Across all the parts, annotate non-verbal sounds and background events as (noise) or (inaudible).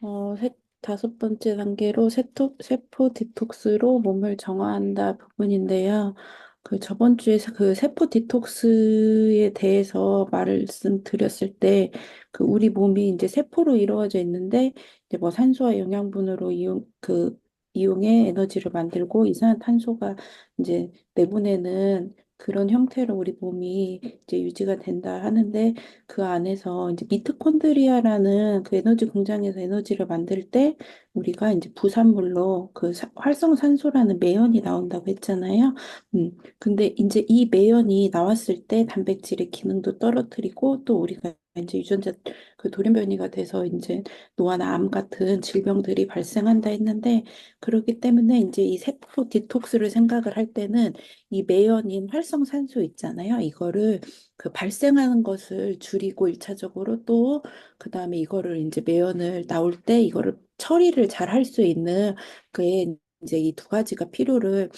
어, 세, 다섯 번째 단계로 세토, 세포 디톡스로 몸을 정화한다 부분인데요. 그 저번 주에 그 세포 디톡스에 대해서 말씀드렸을 때, 그 우리 몸이 이제 세포로 이루어져 있는데, 이제 뭐 산소와 영양분으로 이용, 그 이용해 에너지를 만들고 이산화탄소가 이제 내보내는 그런 형태로 우리 몸이 이제 유지가 된다 하는데, 그 안에서 이제 미토콘드리아라는 그 에너지 공장에서 에너지를 만들 때 우리가 이제 부산물로 그 사- 활성산소라는 매연이 나온다고 했잖아요. 음, 근데 이제 이 매연이 나왔을 때 단백질의 기능도 떨어뜨리고 또 우리가 이제 유전자 그 돌연변이가 돼서 이제 노화나 암 같은 질병들이 발생한다 했는데 그렇기 때문에 이제 이 세포 디톡스를 생각을 할 때는 이 매연인 활성산소 있잖아요. 이거를 그 발생하는 것을 줄이고 일차적으로 또 그다음에 이거를 이제 매연을 나올 때 이거를 처리를 잘 할 수 있는 그게 이제 이두 가지가 필요를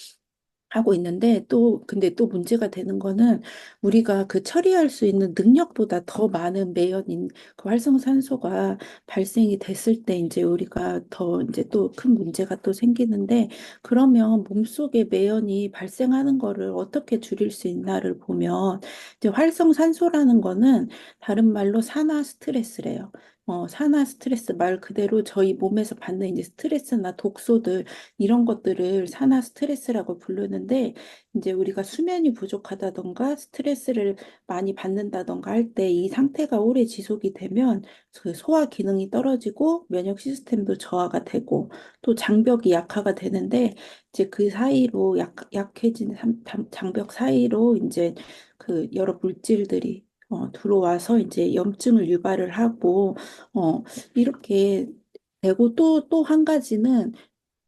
하고 있는데 또 근데 또 문제가 되는 거는 우리가 그 처리할 수 있는 능력보다 더 많은 매연인 그 활성산소가 발생이 됐을 때 이제 우리가 더 이제 또 큰 문제가 또 생기는데 그러면 몸속에 매연이 발생하는 거를 어떻게 줄일 수 있나를 보면 이제 활성산소라는 거는 다른 말로 산화 스트레스래요. 어, 산화 스트레스 말 그대로 저희 몸에서 받는 이제 스트레스나 독소들 이런 것들을 산화 스트레스라고 부르는데 이제 우리가 수면이 부족하다던가 스트레스를 많이 받는다던가 할 때 이 상태가 오래 지속이 되면 그 소화 기능이 떨어지고 면역 시스템도 저하가 되고 또 장벽이 약화가 되는데 이제 그 사이로 약, 약해진 장벽 사이로 이제 그 여러 물질들이 어, 들어와서 이제 염증을 유발을 하고 어, 이렇게 되고 또 또 한 가지는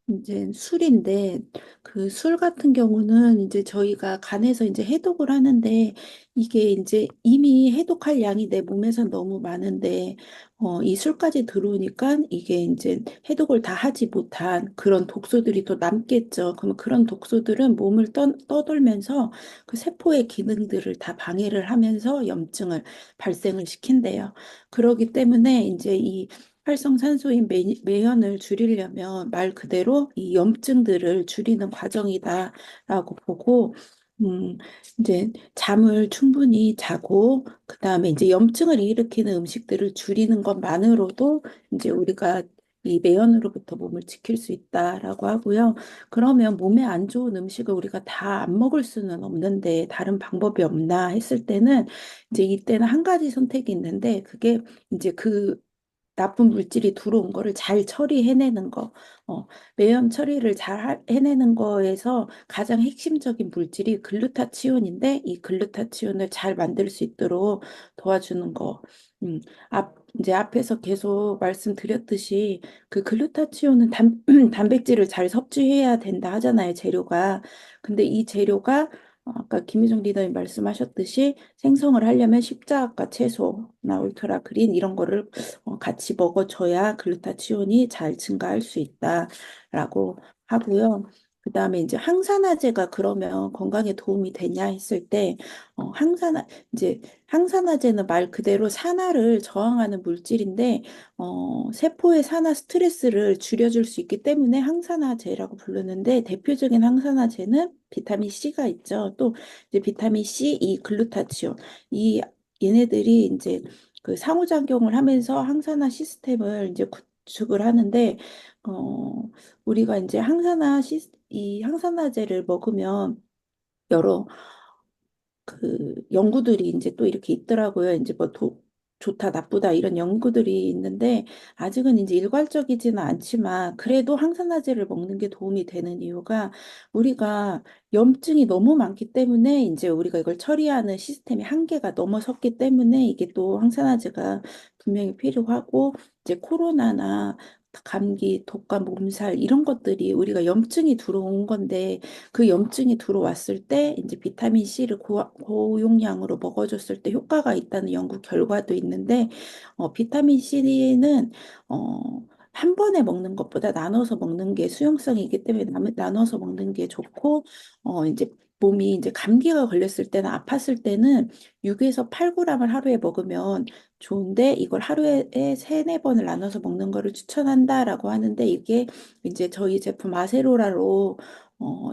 이제 술인데 그 술 같은 경우는 이제 저희가 간에서 이제 해독을 하는데 이게 이제 이미 해독할 양이 내 몸에서 너무 많은데 어, 이 술까지 들어오니까 이게 이제 해독을 다 하지 못한 그런 독소들이 또 남겠죠. 그러면 그런 독소들은 몸을 떠, 떠돌면서 그 세포의 기능들을 다 방해를 하면서 염증을 발생을 시킨대요. 그러기 때문에 이제 이 활성산소인 매, 매연을 줄이려면 말 그대로 이 염증들을 줄이는 과정이다라고 보고, 음, 이제 잠을 충분히 자고, 그 다음에 이제 염증을 일으키는 음식들을 줄이는 것만으로도 이제 우리가 이 매연으로부터 몸을 지킬 수 있다라고 하고요. 그러면 몸에 안 좋은 음식을 우리가 다 안 먹을 수는 없는데 다른 방법이 없나 했을 때는 이제 이때는 한 가지 선택이 있는데 그게 이제 그 나쁜 물질이 들어온 거를 잘 처리해내는 거, 어, 매연 처리를 잘 하- 해내는 거에서 가장 핵심적인 물질이 글루타치온인데 이 글루타치온을 잘 만들 수 있도록 도와주는 거. 음, 앞, 이제 앞에서 계속 말씀드렸듯이 그 글루타치온은 단, (clears throat) 단백질을 잘 섭취해야 된다 하잖아요, 재료가. 근데 이 재료가 어, 아까 김희정 리더님 말씀하셨듯이 생성을 하려면 십자가 채소나 울트라 그린 이런 거를 어, 같이 먹어줘야 글루타치온이 잘 증가할 수 있다라고 하고요. 그 다음에 이제 항산화제가 그러면 건강에 도움이 되냐 했을 때 어, 항산화 이제 항산화제는 말 그대로 산화를 저항하는 물질인데 어, 세포의 산화 스트레스를 줄여줄 수 있기 때문에 항산화제라고 부르는데 대표적인 항산화제는 비타민 C가 있죠. 또 이제 비타민 C, 이 글루타치온 이 얘네들이 이제 그 상호작용을 하면서 항산화 시스템을 이제 구축을 하는데 어 우리가 이제 항산화 시, 이 항산화제를 먹으면 여러 그 연구들이 이제 또 이렇게 있더라고요. 이제 뭐 도, 좋다, 나쁘다 이런 연구들이 있는데 아직은 이제 일괄적이지는 않지만 그래도 항산화제를 먹는 게 도움이 되는 이유가 우리가 염증이 너무 많기 때문에 이제 우리가 이걸 처리하는 시스템의 한계가 넘어섰기 때문에 이게 또 항산화제가 분명히 필요하고 이제 코로나나 감기, 독감, 몸살 이런 것들이 우리가 염증이 들어온 건데 그 염증이 들어왔을 때 이제 비타민 C를 고, 고용량으로 먹어줬을 때 효과가 있다는 연구 결과도 있는데 어, 비타민 C는 어, 한 번에 먹는 것보다 나눠서 먹는 게 수용성이 있기 때문에 나, 나눠서 먹는 게 좋고 어, 이제 몸이 이제 감기가 걸렸을 때나 아팠을 때는 6에서 8g을 하루에 먹으면 좋은데 이걸 하루에 세네 번을 나눠서 먹는 거를 추천한다라고 하는데 이게 이제 저희 제품 아세로라로 어,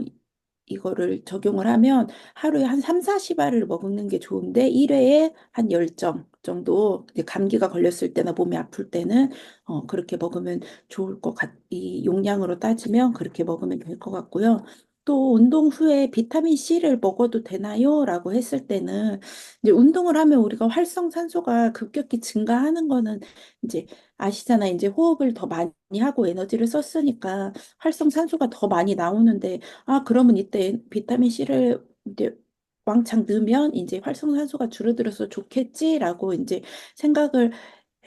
이거를 적용을 하면 하루에 한 3, 40알을 먹는 게 좋은데 1회에 한 10점 정도 감기가 걸렸을 때나 몸이 아플 때는 어, 그렇게 먹으면 좋을 것 같, 이 용량으로 따지면 그렇게 먹으면 될 것 같고요. 또 운동 후에 비타민 C를 먹어도 되나요? 라고 했을 때는 이제 운동을 하면 우리가 활성산소가 급격히 증가하는 거는 이제 아시잖아. 이제 호흡을 더 많이 하고 에너지를 썼으니까 활성산소가 더 많이 나오는데 아, 그러면 이때 비타민 C를 이제 왕창 넣으면 이제 활성산소가 줄어들어서 좋겠지라고 이제 생각을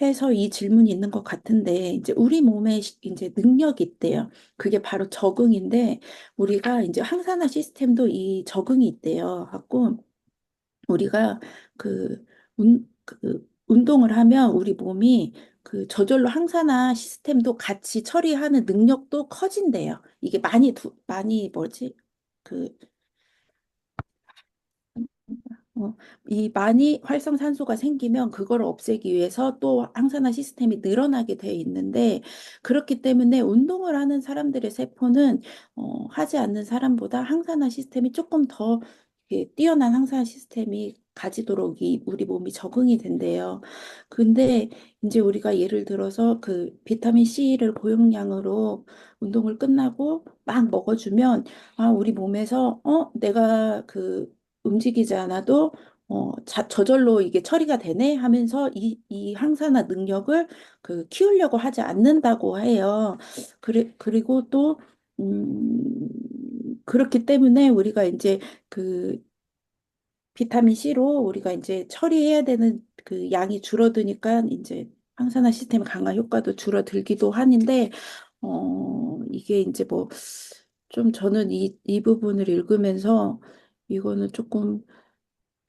해서 이 질문이 있는 것 같은데 이제 우리 몸에 시- 이제 능력이 있대요. 그게 바로 적응인데 우리가 이제 항산화 시스템도 이 적응이 있대요. 갖고 우리가 그, 운, 그 운동을 하면 우리 몸이 그 저절로 항산화 시스템도 같이 처리하는 능력도 커진대요. 이게 많이 두, 많이 뭐지? 그 어, 이 많이 활성산소가 생기면 그걸 없애기 위해서 또 항산화 시스템이 늘어나게 돼 있는데 그렇기 때문에 운동을 하는 사람들의 세포는 어, 하지 않는 사람보다 항산화 시스템이 조금 더 뛰어난 항산화 시스템이 가지도록 이 우리 몸이 적응이 된대요. 근데 이제 우리가 예를 들어서 그 비타민 C를 고용량으로 운동을 끝나고 막 먹어주면 아, 우리 몸에서 어, 내가 그 움직이지 않아도 어, 자, 저절로 이게 처리가 되네 하면서 이, 이 항산화 능력을 그 키우려고 하지 않는다고 해요. 그래, 그리고 또, 음, 그렇기 때문에 우리가 이제 그 비타민 C로 우리가 이제 처리해야 되는 그 양이 줄어드니까 이제 항산화 시스템 강화 효과도 줄어들기도 하는데, 어, 이게 이제 뭐, 좀 저는 이, 이 부분을 읽으면서 이거는 조금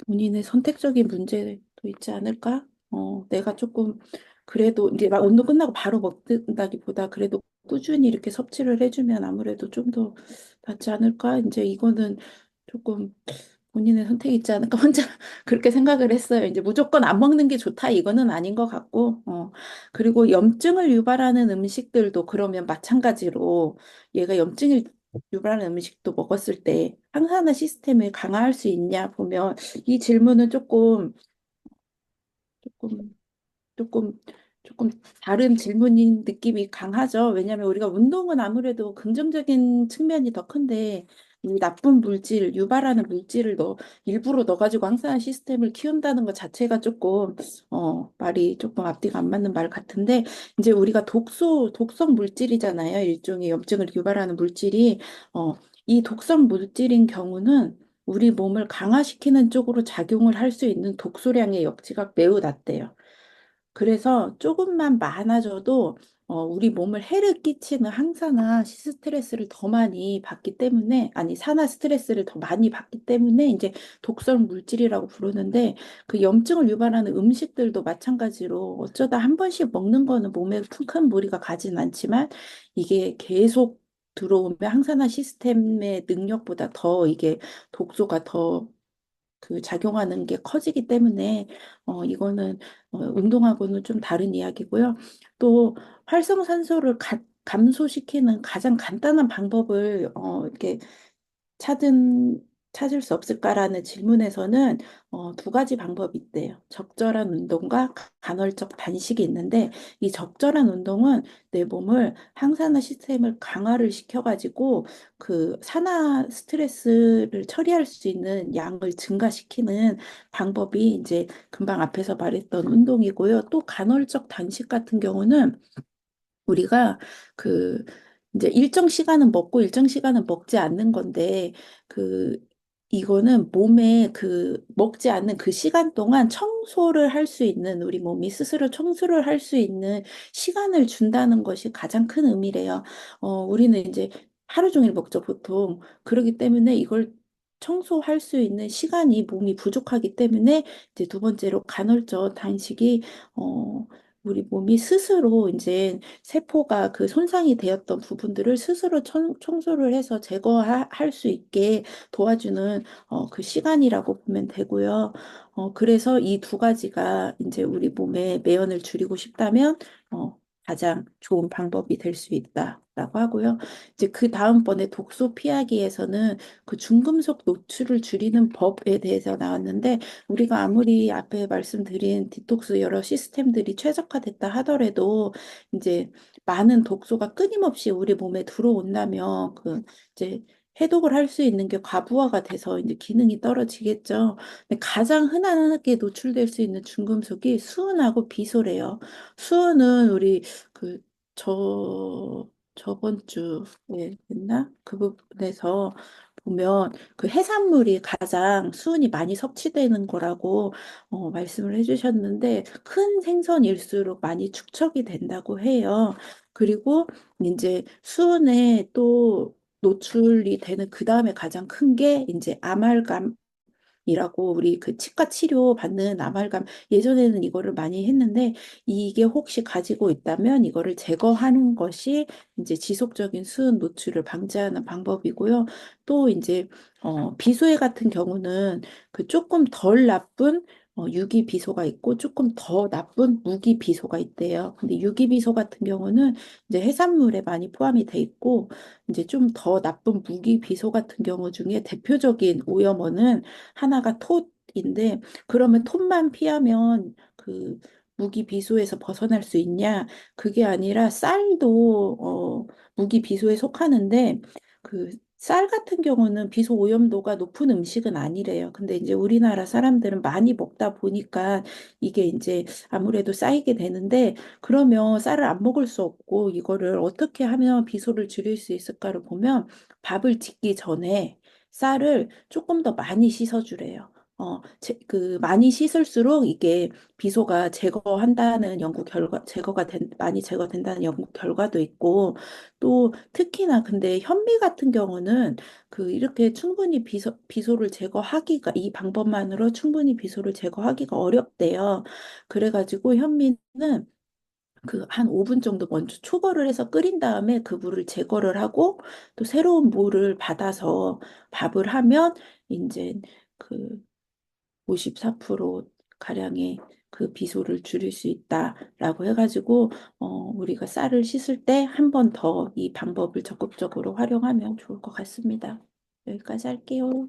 본인의 선택적인 문제도 있지 않을까? 어, 내가 조금 그래도 이제 막 운동 끝나고 바로 먹는다기보다 그래도 꾸준히 이렇게 섭취를 해주면 아무래도 좀 더 낫지 않을까? 이제 이거는 조금 본인의 선택이 있지 않을까? 혼자 (laughs) 그렇게 생각을 했어요. 이제 무조건 안 먹는 게 좋다 이거는 아닌 것 같고, 어. 그리고 염증을 유발하는 음식들도 그러면 마찬가지로 얘가 염증을 유발하는 음식도 먹었을 때 항산화 시스템을 강화할 수 있냐 보면 이 질문은 조금 조금 조금 조금 다른 질문인 느낌이 강하죠. 왜냐하면 우리가 운동은 아무래도 긍정적인 측면이 더 큰데 이 나쁜 물질, 유발하는 물질을 넣 일부러 넣어가지고 항산화 시스템을 키운다는 것 자체가 조금 어 말이 조금 앞뒤가 안 맞는 말 같은데 이제 우리가 독소, 독성 물질이잖아요. 일종의 염증을 유발하는 물질이 어 이 독성 물질인 경우는 우리 몸을 강화시키는 쪽으로 작용을 할 수 있는 독소량의 역치가 매우 낮대요. 그래서 조금만 많아져도 어, 우리 몸을 해를 끼치는 항산화 스트레스를 더 많이 받기 때문에 아니 산화 스트레스를 더 많이 받기 때문에 이제 독성 물질이라고 부르는데 그 염증을 유발하는 음식들도 마찬가지로 어쩌다 한 번씩 먹는 거는 몸에 큰 무리가 가진 않지만 이게 계속 들어오면 항산화 시스템의 능력보다 더 이게 독소가 더 그 작용하는 게 커지기 때문에 어 이거는 어, 운동하고는 좀 다른 이야기고요. 또 활성산소를 가, 감소시키는 가장 간단한 방법을 어 이렇게 찾은 찾을 수 없을까라는 질문에서는 어, 두 가지 방법이 있대요. 적절한 운동과 간헐적 단식이 있는데 이 적절한 운동은 내 몸을 항산화 시스템을 강화를 시켜가지고 그 산화 스트레스를 처리할 수 있는 양을 증가시키는 방법이 이제 금방 앞에서 말했던 운동이고요. 또 간헐적 단식 같은 경우는 우리가 그 이제 일정 시간은 먹고 일정 시간은 먹지 않는 건데 그 이거는 몸에 그 먹지 않는 그 시간 동안 청소를 할 수 있는 우리 몸이 스스로 청소를 할 수 있는 시간을 준다는 것이 가장 큰 의미래요. 어, 우리는 이제 하루 종일 먹죠, 보통. 그렇기 때문에 이걸 청소할 수 있는 시간이 몸이 부족하기 때문에 이제 두 번째로 간헐적 단식이 어 우리 몸이 스스로 이제 세포가 그 손상이 되었던 부분들을 스스로 청, 청소를 해서 제거할 수 있게 도와주는 어, 그 시간이라고 보면 되고요. 어, 그래서 이 두 가지가 이제 우리 몸에 매연을 줄이고 싶다면 어, 가장 좋은 방법이 될 수 있다 라고 하고요. 이제 그 다음번에 독소 피하기에서는 그 중금속 노출을 줄이는 법에 대해서 나왔는데 우리가 아무리 앞에 말씀드린 디톡스 여러 시스템들이 최적화됐다 하더라도 이제 많은 독소가 끊임없이 우리 몸에 들어온다면 그 이제 해독을 할 수 있는 게 과부하가 돼서 이제 기능이 떨어지겠죠. 근데 가장 흔하게 노출될 수 있는 중금속이 수은하고 비소래요. 수은은 우리 그 저 저번 주에 했나? 그 부분에서 보면 그 해산물이 가장 수은이 많이 섭취되는 거라고 어, 말씀을 해주셨는데 큰 생선일수록 많이 축적이 된다고 해요. 그리고 이제 수은에 또 노출이 되는 그 다음에 가장 큰 게 이제 아말감 이라고 우리 그 치과 치료 받는 아말감 예전에는 이거를 많이 했는데 이게 혹시 가지고 있다면 이거를 제거하는 것이 이제 지속적인 수은 노출을 방지하는 방법이고요. 또 이제 어 비소해 같은 경우는 그 조금 덜 나쁜 어, 유기비소가 있고 조금 더 나쁜 무기비소가 있대요. 근데 유기비소 같은 경우는 이제 해산물에 많이 포함이 돼 있고 이제 좀 더 나쁜 무기비소 같은 경우 중에 대표적인 오염원은 하나가 톳인데 그러면 톳만 피하면 그 무기비소에서 벗어날 수 있냐? 그게 아니라 쌀도 어, 무기비소에 속하는데 그 쌀 같은 경우는 비소 오염도가 높은 음식은 아니래요. 근데 이제 우리나라 사람들은 많이 먹다 보니까 이게 이제 아무래도 쌓이게 되는데 그러면 쌀을 안 먹을 수 없고 이거를 어떻게 하면 비소를 줄일 수 있을까를 보면 밥을 짓기 전에 쌀을 조금 더 많이 씻어 주래요. 어, 제, 그 많이 씻을수록 이게 비소가 제거한다는 연구 결과 제거가 된 많이 제거된다는 연구 결과도 있고 또 특히나 근데 현미 같은 경우는 그 이렇게 충분히 비소 비소를 제거하기가 이 방법만으로 충분히 비소를 제거하기가 어렵대요. 그래가지고 현미는 그 한 5분 정도 먼저 초벌을 해서 끓인 다음에 그 물을 제거를 하고 또 새로운 물을 받아서 밥을 하면 이제 그 54% 가량의 그 비소를 줄일 수 있다라고 해가지고 어, 우리가 쌀을 씻을 때 한 번 더 이 방법을 적극적으로 활용하면 좋을 것 같습니다. 여기까지 할게요.